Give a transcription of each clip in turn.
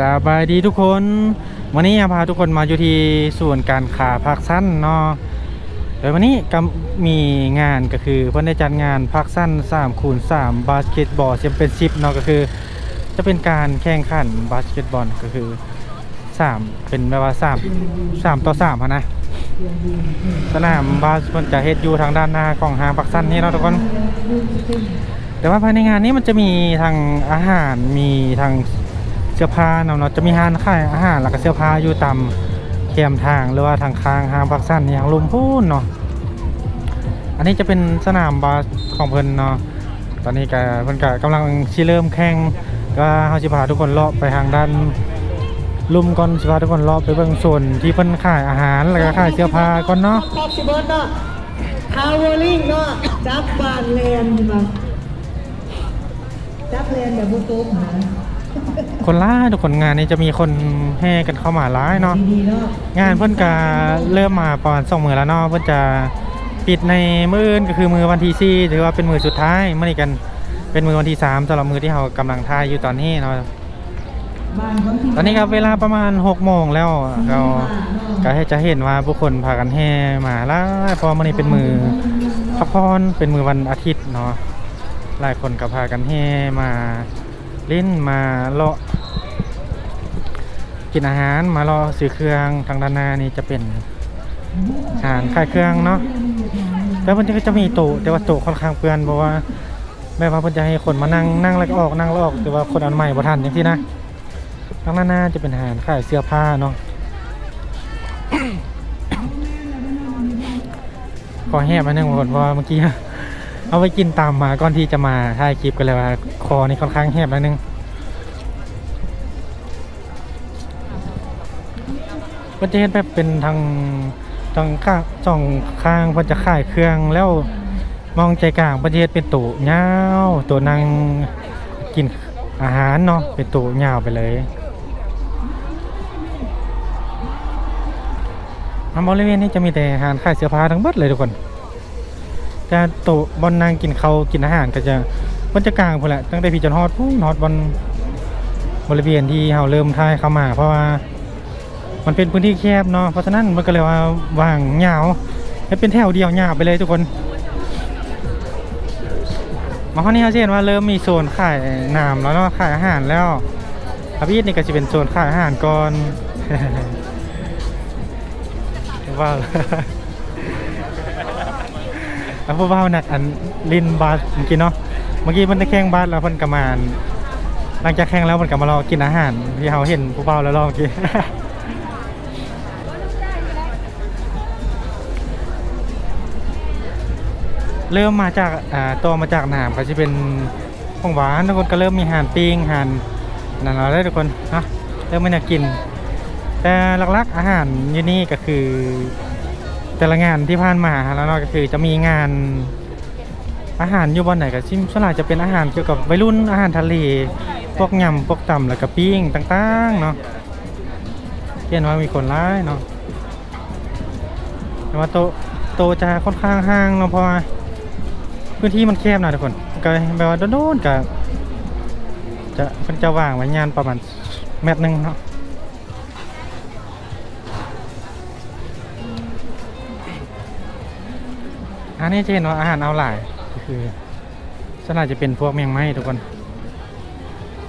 สบายดีทุกคน วันนี้พาทุกคนมาอยู่ที่ส่วนการขาพักสั้นเนาะโดยวันนี้ก็มีงานก็คือเพื่อนได้จัดงานพักสั้น3คูณ3บาสเกตบอลแชมเปี้ยนชิพเนาะก็คือ จะเป็นการแข่งขันบาสเกตบอลก็คือ 3 เป็นแบบว่า3 3ต่อ3อะนะสนามบาสมันจะเฮ็ดอยู่ทางด้านหน้าของหางพักสั้นนี่เนาะทุกคน แต่ว่าภายในงานนี้มันจะมีทางอาหารมีทาง สื้อผ้าเนาะเนาะจะมีห้างขายอาหารแล้วก็เสื้อผ้าอยู่ตามแคมทางหรือว่าทางค้างห้างพักสั้นอย่างลุมพูนเนาะอันนี้จะเป็นสนามบาสของเพิ่นเนาะตอนนี้ก็เพิ่นก็กำลังสิเริ่มแข่งก็เฮาสิพาทุกคนเลาะไปทางด้านลุมก่อนสิพาทุกคนเลาะไปเบิ่งโซนที่เพิ่นขายอาหารแล้วก็ขายเสื้อผ้าก่อนเนาะแท็กซี่เบิร์ดเนาะคาวเวอร์ลิงเนาะจับบานแลนด์มาจับแลนด์แบบบุตุ๊กนะ คนร้ายทุกคนงานนี้จะมีคนแห่กันเข้ามาร้ายเนาะงานเพิ่นก็เริ่มมาประมาณสองมือแล้วเนาะเพิ่นจะปิดในมืออื่นก็คือมือวันที่สี่ถือว่าเป็นมือสุดท้ายเมื้อนี้กันเป็นมือวันที่สามสำหรับมือที่เรากำลังทายอยู่ตอนนี้เนาะตอนนี้ครับเวลาประมาณ6โมงแล้วเราก็จะเห็นว่าผู้คนพากันแห่มาหลายเพอมื้อนี้เป็นมือพักผ่อนเป็นมือวันอาทิตย์เนาะหลายคนก็พากันแห่มา เล่นมาเลาะกินอาหารมารอซื้อเครื่องทางด้านหน้านี่จะเป็นอาหารขายเครื่องเนาะแล้วมันก็จะมีโต๊ะแต่ว่าโต๊ะค่อนข้างเปื้อนเพราะว่าแม่ว่าเพิ่นจะให้คนมานั่งนั่งแล้วก็ออกนั่งแล้วออกแต่ว่าคนอันใหม่บ่ทันจังซี่นะทางด้านหน้าจะเป็นอาหารขายเสื้อผ้าเนาะขอแหบมาหนึ่งคนเพราะว่าเมื่อกี้ เอาไปกินตามมาก่อนที่จะมาถ่ายคลิปกันเลยว่า คอนี่ค่อนข้างแหบแล้วนึงมันจะเห็นแบบเป็นทางทางข้างสองข้างเพิ่นจะขายเครื่องแล้วมองใจกลางเพิ่นจะเฮ็ดเป็นตู้ยาตัวนางกินอาหารเนาะเป็นตู้ยาไปเลยทางบริเวณนี้จะมีแต่อาหารขายเสื้อผ้าทั้งหมดเลยทุกคน แต่โต๊ะบนนางกินเขากินอาหารก็จะเพิ่นจะกลางพุ่นแหละตั้งแต่พี่จนฮอดพุ่นฮอดบนบริเวณที่เฮาเริ่มทายเข้ามา เพราะว่ามันเป็นพื้นที่แคบเนาะเพราะฉะนั้นมันก็เลยว่าว่างยาวให้เป็นแถวเดียวยาวไปเลยทุกคนมาข้อนี้เขาเห็นว่าเริ่มมีโซนขายน้ำแล้วเนาะขายอาหารแล้วอาพีนี่ก็จะเป็นโซนขายอาหารก่อนว้า แล้วพวกว้าวหนักอันลินบาสเมื่อกี้เนาะเมื่อกี้มันได้แข่งบาสแล้วเพิ่นกมานหลังจากแข่งแล้วมันก็มารอกินอาหารที่เราเห็นผู้เบาแล้วรอเมื่อกี้เริ่มมาจากอ่าตัวมาจากหนามก็จะเป็นของหวานทุกคนก็เริ่มมีอาหารปิ้งอาหารนั่นเราได้ทุกคนเนาะเริ่มไม่น่ากิน แต่หลักๆอาหารอยู่นี่ก็คือ แต่ละงานที่ผ่านมาแล้วเนาะก็คือจะมีงานอาหารอยู่บนไหนก็ชิมส่วนใหญ่จะเป็นอาหารเกี่ยวกับวัยรุ่นอาหารทะเลพวกยำพวกตำแล้วก็ปิ้งต่างๆเนาะเห็นว่ามีคนร้ายเนาะแต่ว่าโตโตจะค่อนข้างห่างเนาะเพราะว่าพื้นที่มันแคบหน่อยทุกคนก็แบบว่าโดนๆกับจะมันจะว่างไว้งานประมาณเมตรหนึ่งเนาะ อันนี้จะเห็นว่าอาหารเอาหลายก็คือส่วนใหญ่จะเป็นพวกแมงไม้ทุกคน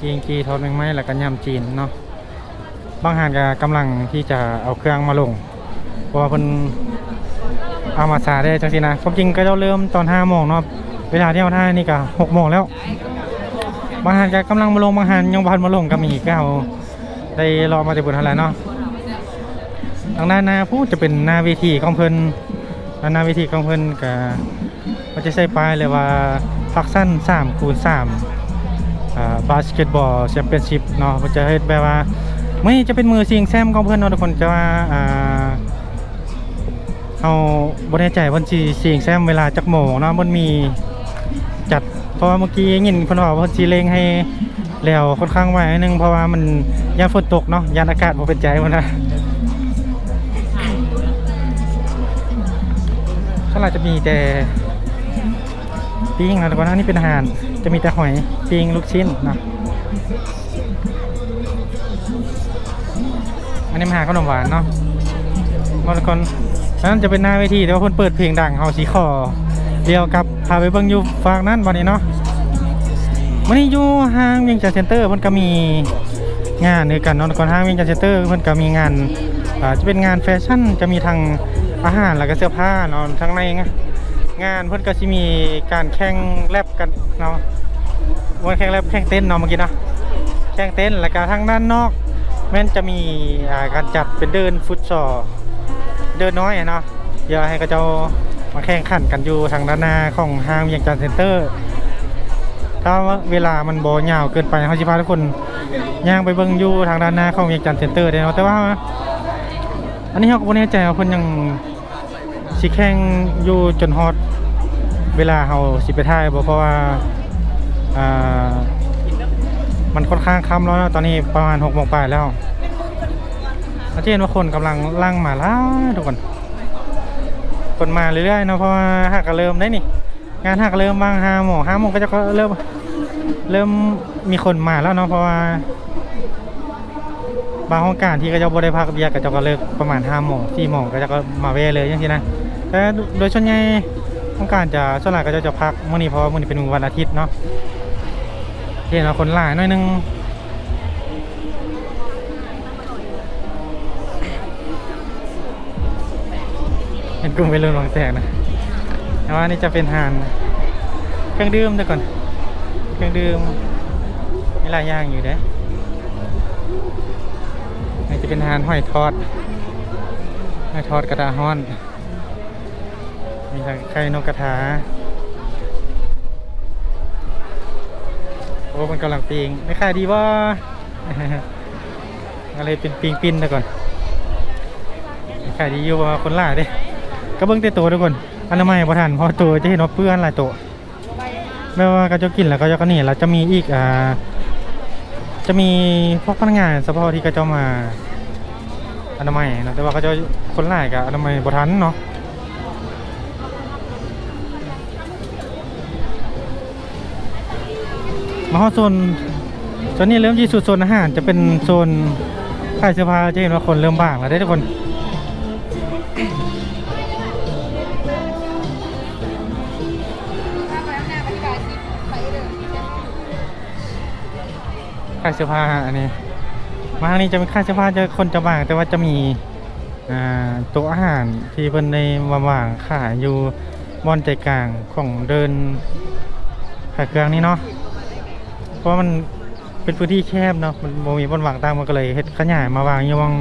กีงกีทอดแมงไม้แล้วก็ยำจีนเนาะบางหารก็กำลังที่จะเอาเครื่องมาลงเพราะว่าเพิ่นเอามาซาได้จังสินะความจริงก็จะเริ่มตอน5โมงเนาะเวลาที่เราท่านี่ก็6โมงแล้ว บางหันก็กำลังมาลงบางหันยังพันมาลงก็มีก็เอาได้รอมาจากบุญทันแล้วเนาะทางด้านหน้าพูดจะเป็นหน้าเวทีของเพิ่น ด้านหน้าเวทีของเพิ่นก็มันจะใส่ป้ายเลยว่าพักสั้น3คูณ3อ่าบาสเกตบอลแชมเปี้ยนชิพเนาะมันจะเฮ็ดแบบว่าไม่จะเป็นมือซิงแซมของเพิ่นเนาะทุกคนจะว่าอ่าเอาบนแน่ใจวันที่เสียงแซมเวลาจักโมงเนาะมันมีจัดเพราะว่าเมื่อกี้ยินเพิ่นบอกว่าเพิ่นสิเร่งให้แล้วค่อนข้างไว้นึงเพราะว่ามันยามฝนตกเนาะยามอากาศบ่เป็นใจมันนะาเราจะมีแต่ปิ้งนะแต่ว่านนี้เป็นอาหาร จะมีแต่หอยปิ้งลูกชิ้นเนาะนี้มาหาขนมหวานเนาะบางคนนั้นจะเป็นหน้าเวทีแต่ว่าคนเปิดเพลงดังเฮาสีขอเดียวกับพาไปเบิ่งยู่ฝากนั้นวันนี้เนาะวันนี้อยู่ห้างเวียงจันทน์เซ็นเตอร์เพิ่นก็มีงานด้วยกันเนาะก่อนห้างเวียงจันทน์เซ็นเตอร์เพิ่นก็มีงานอ่าจะเป็นงานแฟชั่นจะมีทาง อาหารแล้วก็เสื้อผ้าเนาะทั้งในงานงานเพิ่นก็สิมีการแข่งแรปกันเนาะวันแข่งแรปแข่งเต้นเนาะเมื่อกี้นะแข่งเต้นแล้วก็ทางด้านนอกแม่นจะมีการจัดเป็นเดินฟุตซอลเดินน้อยเนาะเดี๋ยวให้กระเจ้ามาแข่งขันกันอยู่ทางด้านหน้าของห้างเวียงจันทน์เซ็นเตอร์ ถ้าเวลามันบ่ยาวเกินไปเขาสิพาทุกคนย่างไปเบิ่งอยู่ทางด้านหน้าของเวียงจันทน์เซ็นเตอร์ได้เนาะแต่ว่า อันนี้เราก็บ่แน่ใจว่าเพิ่นยัง สิแข่งอยู่จนฮอดเวลาเฮาสิไปถ่ายบ่เพราะว่าอ่ามันค่อนข้างค่ำแล้วนะตอนนี้ประมาณหกโมงปลายแล้วอาจจะเห็นว่าคนกำลังล่างมาแล้วทุกคนคนมาเรื่อยๆเนะเพราะว่าหากก็เริ่มได้นี่ งานหากก็เริ่มบางห้าโมงห้าโมงก็จะเริ่มเริ่มมีคนมาแล้วเนาะเพราะว่า บางโครงการที่ก็จะบริพักเบียร์ก็จะก็เลิกประมาณห้าโมงสี่โมงก็จะก็มาเวะเลยอย่างที่นะ แต่โดยส่วนใหญ่โครงการจะส่วนใหญ่ก็จะจะพักมื่อนี้เพราะมื่อนี้เป็นวันอาทิตย์เนาะเห็นเราคนหลายหน่อยหนึงเห็นกลุ่มไปรุ่นวางแตกนะแต่ว่านี่จะเป็นหานเครื่องดื่มแต่ก่อนเครื่องดื่มมีหลายอย่างอยู่เด้นี่จะเป็นหานหอยทอดหอยทอดกระดาฮ้อน มีทั้งไข่นกกระทา โอ้มันกำลังปิงไม่ขาดีว่าอะไรเป็นปิงปินนะก่อนไม่ขายดีอยู่ว่าคนหลาเด้ก็เบิ้งแต่ตัวทุกคนอนามัยบ่ทันพราะตัวจะเห็นว่าเปื้อนหลายตัวไม่ว่าก็จะกินแล้วก็จะก็นี่แล้วจะมีอีกอ่าจะมีพวกพนักงานเฉพาะที่ก็จะมาอนามัยนะแต่ว่าก็จะคนหลากับอนามัยบ่ทันเนาะ มาเข้าโซนโซนนี้เริ่มที่สุดโซนอาหารจะเป็นโซนขายเสื้อผ้าจะเห็นว่าคนเริ่มบ้างแล้วได้ทุกคนขายเสื้อผ้าอันนี้มาทางนี้จะเป็นขายเสื้อผ้าจะคนจะบาง แต่ว่าจะมีอ่าโต๊ะอาหารที่เพิ่นในว่างๆขายอยู่บอนใจกลางของเดินขายเครื่องนี้เนาะ เพราะมันเป็นพื้นที่แคบเนาะมันมีบอนวางตั้งมันก็เลยเฮ็ดขยายมาวางอยู่วง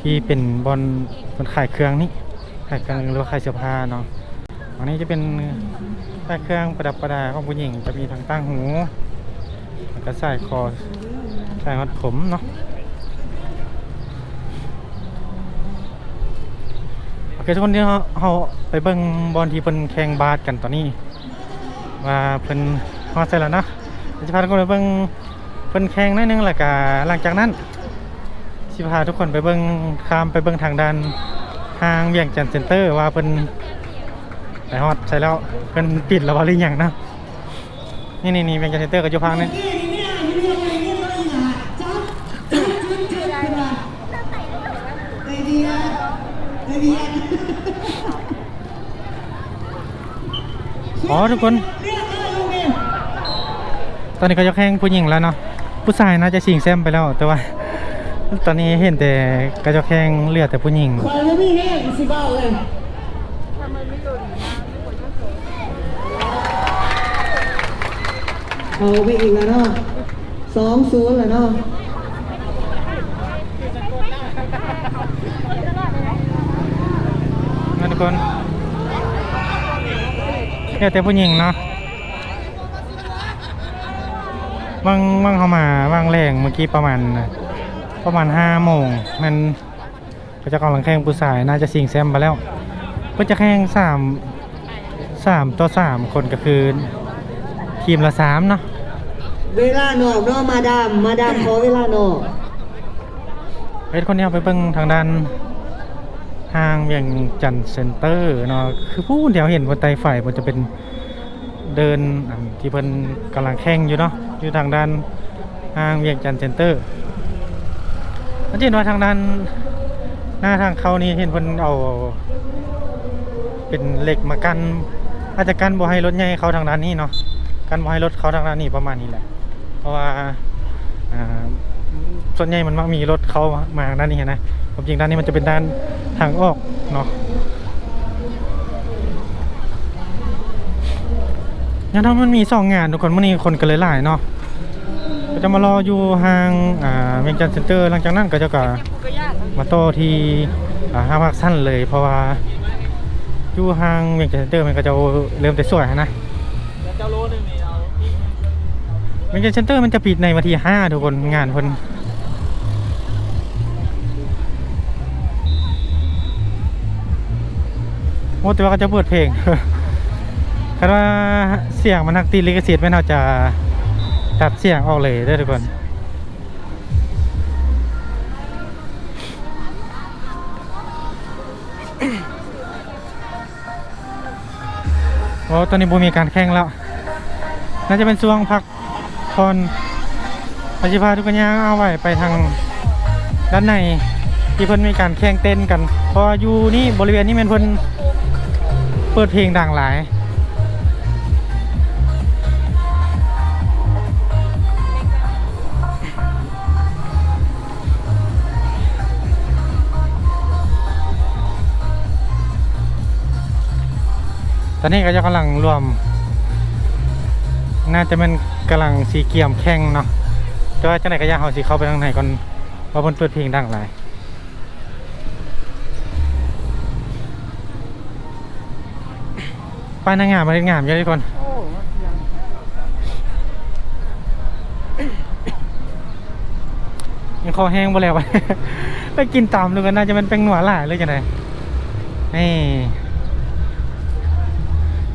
ที่เป็นบอนบอนขายเครื่องนี่ขายเครื่องหรือว่าขายเสื้อผ้าเนาะอันนี้จะเป็นขายเครื่องประดับประดาของผู้หญิงจะมีทั้งตั้งหูแล้วก็ใส่คอใส่มัดผมเนาะโอเคทุกคนเดี๋ยวเราไปเบิ่งบอลที่เพิ่นแข่งบาสกันตอนนี้ว่าเพิ่นฮอดใส่แล้วนะ จะพาทุกคนไปเบิ่งเพิ่นแข่งหนิดนึงแล้วก็หลังจากนั้นสิพาทุกคนไปเบิ่งข้ามไปเบิ่งทางด้านห้างเวียงจันทน์เซ็นเตอร์ว่าเพิ่นไปฮอดใช่แล้วเพิ่นปิดแล้วว่าหรือยังนะนี่นี่นี่เวียงจันทน์เซ็นเตอร์ก็อยู่ฟังนี่อ๋อทุกคน ตอนนี้ก็จะแข่งผู้หญิงแล้วเนาะผู้ชายน่าจะชิงแซมไปแล้ว แต่ว่า ตอนนี้เห็นแต่ก็จะแข่งเหลือแต่ผู้หญิงคอยไม่มีแห้งสิเบ้าเลยเอาไปอีกแล้วเนาะสองศูนย์แล้วเนาะนะทุกคนเหลือแต่ผู้หญิงเนาะ ว่างว่างเข้ามาว่างแรงเมื่อกี้ประมาณ ประมาณห้าโมงมันก็จะกำลังแข่งผู้ชายน่าจะชิงแซมไปแล้ว ก็จะแข่งสามสามต่อสามคนก็คือทีมละสามเนาะเวลานอกเนาะมาดามมาดามขอเวลานอกเฮ้ยคนนี้เอาไปเบิ่งทางด้านห้างเวียงจันทน์เซ็นเตอร์เนาะคือผู้เดียวเห็นบนไตไฟมันจะเป็นเดินอันที่เพิ่นกำลังแข่งอยู่เนาะ อยู่ทางด้านห้างเวียงจันทน์เซ็นเตอร์มันจะเห็นว่าทางด้านหน้าทางเขานี่เห็นเพิ่นเอา เป็นเหล็กมากันอาจจะกันบ่ให้รถใหญ่เขาทางด้านนี้เนาะกันบ่ให้รถเขาทางด้านนี้ประมาณนี้แหละ เพราะว่าอ่าส่วนใหญ่มันมักมีรถเขามาทางด้านนี้นะความจริงด้านนี้มันจะเป็นด้านทางออกเนาะ งั้นถ้ามันมีสองงานทุกคนมื่อนี้คนก็เลยหลายเนาะก็จะมารออยู่ห่างอ่าเวียงจันทร์เซ็นเตอร์หลังจากนั้นก็จะกมาโตที่อ่าห้างภาคสั้นเลย เพราะว่าอยู่ห่างเวียงจันทร์เซ็นเตอร์มันก็จะเริ่มแต่สวยนะ เจ้าโลนึงนี่เอาอีกเวนเจอร์เซ็นเตอร์มันจะปิดในวันที่ห้าทุกคนงานคนโอ้แต่ว่าก็จะเปิดเพลง คาดว่าเสียงมันนักตีลิขสิทธิ์ไม่น่าจะตัดเสียงออกเลยเด้ทุกคนโอ้ตอนนี้บูมีการแข่งแล้ว น่าจะเป็นช่วงพักผ่อนอาชิพาทุกคนย่างเอาไว้ไปทางด้านในที่เพิ่นมีการแข่งเต้นกันพราะว่าอยู่นี่บริเวณนี้แมันเพิ่นเปิดเพลงดังหลาย อนนี้ก็จะกำลังรวม น่าจะเป็นกำลังสีเกียมแข่งเนาะแต่ว่าจังไหนก็ยากเอาสีเข้าไปทางไหนก่อนเพราะมันเปิดเพลงดังหลายป้ายนางงามมาเล่นงามเยอะทุกคนยังคอแห้งบ่แล้วไปไปกินตามดูกันน่าจะเป็นแป้งหนัวหลายเลยจังไดนี่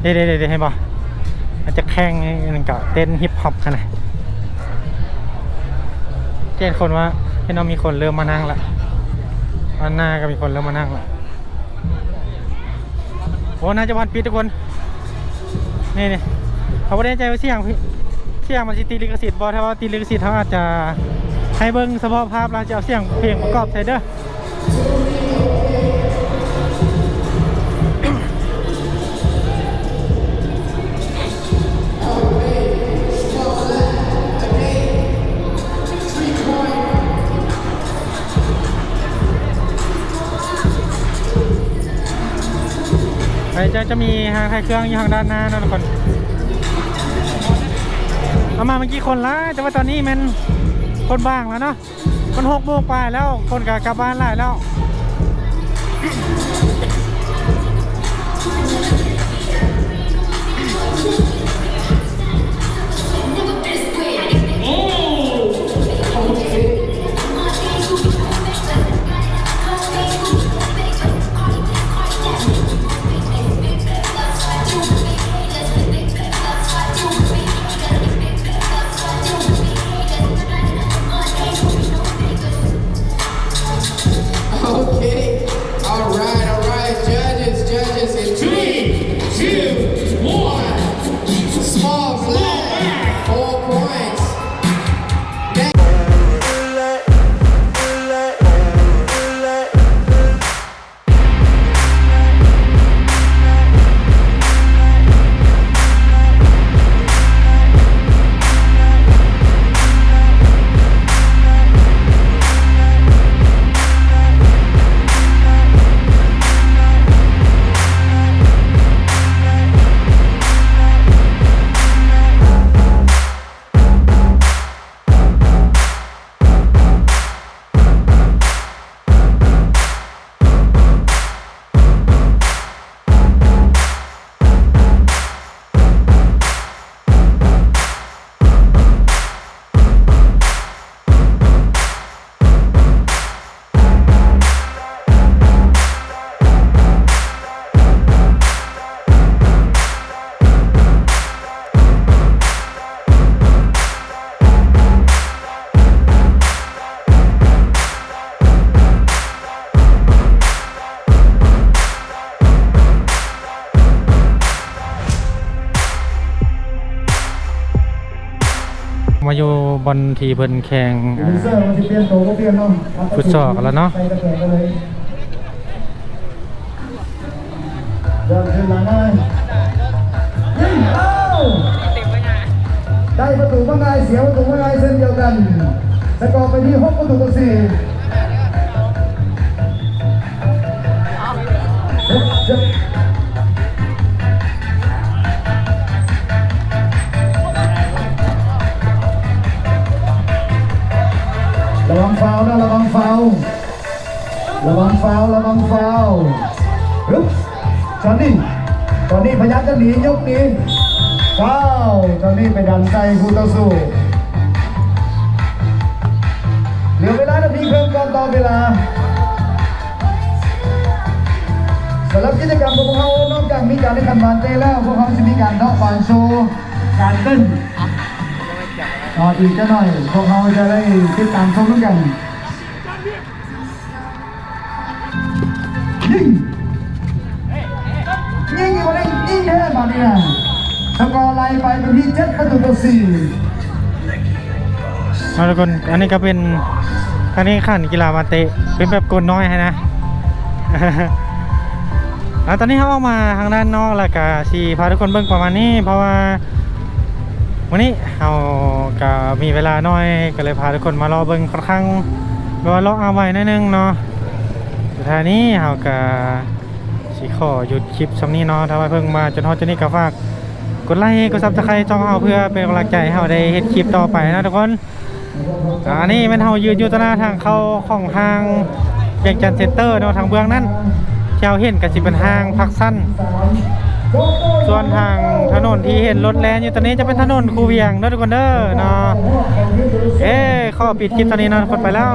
เดี๋ยวเดี๋ยวเดี๋ยวให้บ่มันจะแข่งนั่นก็เต้นฮิปฮอปขนาดเจ็ดคนว่าเห็นว่ามีคนเริ่มมานั่งละอันหน้าก็มีคนเริ่มมานั่งละโอ้น่าจะวันปิดทุกคนนี่นี่เขาไม่ได้ใจว่าเสียงพี่เสียงมันสิตีลิขสิทธิ์บอถ้าว่าตีลิขสิทธิ์เขาอาจจะให้เบิ้งเฉพาะภาพเราจะเอาเสียงเพลงประกอบใส่เด้อ ไปจะจะมีทางไทยเครื่องอยู่ทางด้านหน้านะทุกคนเอามาเมื่อกี้คนละแต่ว่าตอนนี้มันคนบ้างแล้วเนาะคนหกโมงไปแล้วคนกับกลับบ้านหลายแล้ว บอลทีเพิ่นแข่งฟุตซอลกันแล้วเนาะได้ประตูบ้างไงเสียประตูบ้างไงเส้นเดียวกันสกอร์ไปที่6ประตูต่อ4 ฮึบจอนนี่จอนนี่พยายามจะหนียกนี้ฟาวจอนนี่ไปดันใส่คู่ต่อสู้เหลือเวลานาทีครึ่งก่อนต่อเวลาสำหรับกิจกรรมของพวกเขานอกจากมีการเล่นกันบานเต้แล้วพวกเขาจะมีการเทาะบานโชว์การเต้นต่ออีกจะหน่อยพวกเขาจะได้ติดตามชมด้วยกัน ยิงแค่มาเนี่ยสกอร์ไล่ไปเป็นที่เจ็ดประตูต่อสี่เอาทุกคนอันนี้ก็เป็นการแข่งขันกีฬามาเตะเป็นแบบกลน้อยให้นะแล้วตอนนี้เขาออกมาทางด้านนอกแล้วก็สีพาทุกคนเบิ่งประมาณนี้ เพราะว่าวันนี้เราก็มีเวลาน้อยก็เลยพาทุกคนมารอเบิ่งค่อนข้างรอเลาะเอาไว้นิดนึงเนาะสุดท้ายนี้เราก็ สิขอหยุดคลิปสำนี้เนาะถ้าว่าเพิ่งมาจนฮอดจนนี้ก็ฝากกดไลค์กดซับสไครต์ช่องเราเพื่อเป็นกำลังใจให้เราได้เฮ็ดคลิปต่อไปนะทุกคนอันนี้เป็นเฮายืนอยู่ตรงหน้าทางเข้าของทางเวียงจันทน์เซ็นเตอร์เนาะทางเบื้องนั้นที่เราเห็นก็สิเป็นทางพักสั้นส่วนทางถนนที่เห็นรถแล่นอยู่ตอนนี้จะเป็นถนนคูเวียงเนาะทุกคนเด้อเนาะเอ้ขอปิดคลิปตอนนี้เนาะกคนไปแล้ว